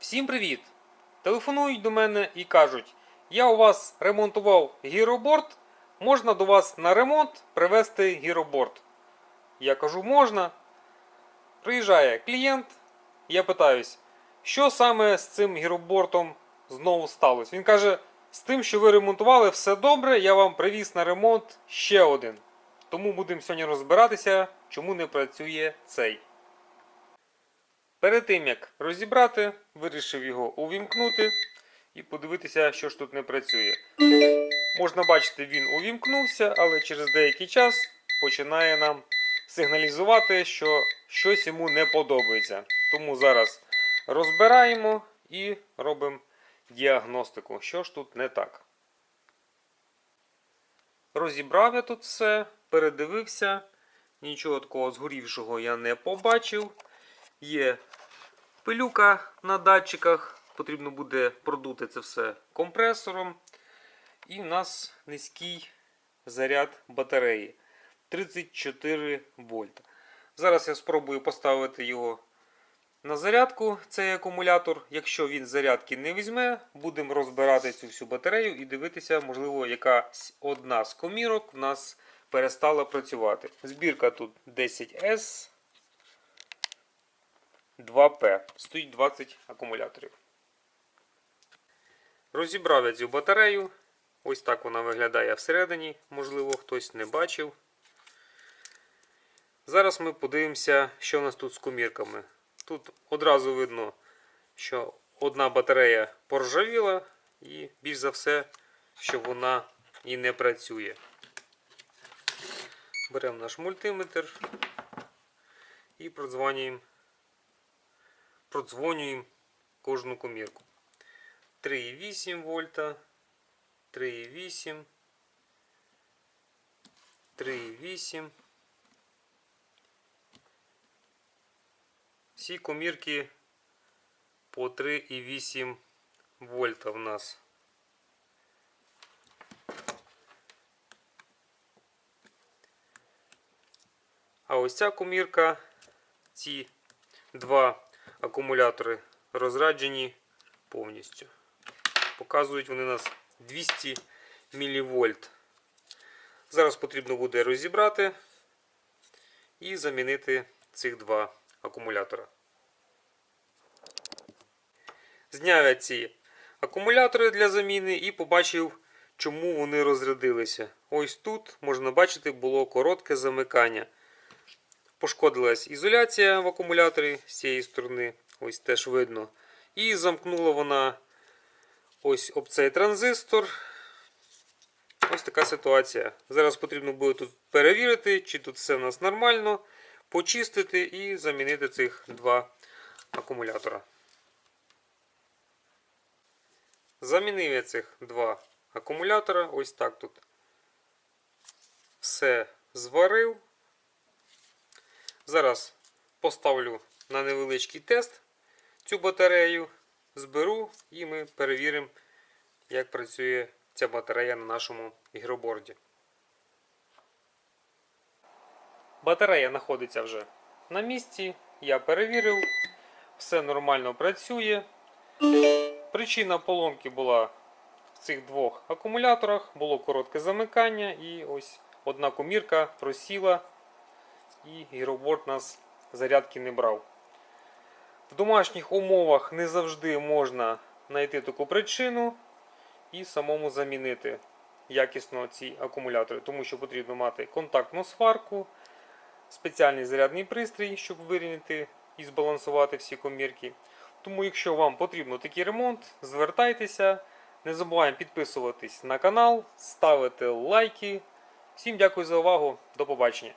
Всім привіт! Телефонують до мене і кажуть: я у вас ремонтував гіроборд, можна до вас на ремонт привезти гіроборд. Я кажу, можна. Приїжджає клієнт, я питаюсь, що саме з цим гіробортом знову сталося. Він каже: з тим, що ви ремонтували, все добре, я вам привіз на ремонт ще один. Тому будемо сьогодні розбиратися, чому не працює цей. Перед тим як розібрати, вирішив його увімкнути і подивитися, що ж тут не працює. Можна бачити, він увімкнувся, але через деякий час починає нам сигналізувати, що щось йому не подобається. Тому зараз розбираємо і робимо діагностику, що ж тут не так. Розібрав я тут все, передивився, нічого такого згорівшого я не побачив. Є пилюка на датчиках, потрібно буде продути це все компресором. І в нас низький заряд батареї 34 вольта. Зараз я спробую поставити його на зарядку, цей акумулятор. Якщо він зарядки не візьме, будемо розбирати цю всю батарею і дивитися, можливо, якась одна з комірок в нас перестала працювати. Збірка тут 10S. 2П. Стоїть 20 акумуляторів. Розібрав цю батарею. Ось так вона виглядає всередині. Можливо, хтось не бачив. Зараз ми подивимося, що у нас тут з комірками. Тут одразу видно, що одна батарея поржавіла, і більш за все, що вона і не працює. Беремо наш мультиметр і продзвонюємо продзвонюємо кожну комірку. 3,8 вольта, 3,8, 3,8. Всі комірки по 3,8 вольта в нас. А ось ця комірка, ці два акумулятори розраджені повністю. Показують вони нас 200 мВ. Зараз потрібно буде розібрати і замінити цих два акумулятора. Зняв я ці акумулятори для заміни і побачив, чому вони розрядилися. Ось тут можна бачити було коротке замикання. Пошкодилась ізоляція в акумуляторі з цієї сторони, ось теж видно. І замкнула вона ось об цей транзистор. Ось така ситуація. Зараз потрібно буде тут перевірити, чи тут все в нас нормально, почистити і замінити цих два акумулятора. Замінив я цих два акумулятора. Ось так тут все зварив. Зараз поставлю на невеличкий тест цю батарею, зберу і ми перевіримо, як працює ця батарея на нашому ігроборді. Батарея знаходиться вже на місці. Я перевірив, все нормально працює. Причина поломки була в цих двох акумуляторах, було коротке замикання, і ось одна комірка просіла і гіроборд нас зарядки не брав. В домашніх умовах не завжди можна знайти таку причину і самому замінити якісно ці акумулятори, тому що потрібно мати контактну сварку, спеціальний зарядний пристрій, щоб вирівняти і збалансувати всі комірки. Тому, якщо вам потрібно такий ремонт, звертайтеся. Не забуваємо підписуватись на канал, ставити лайки. Всім дякую за увагу. До побачення.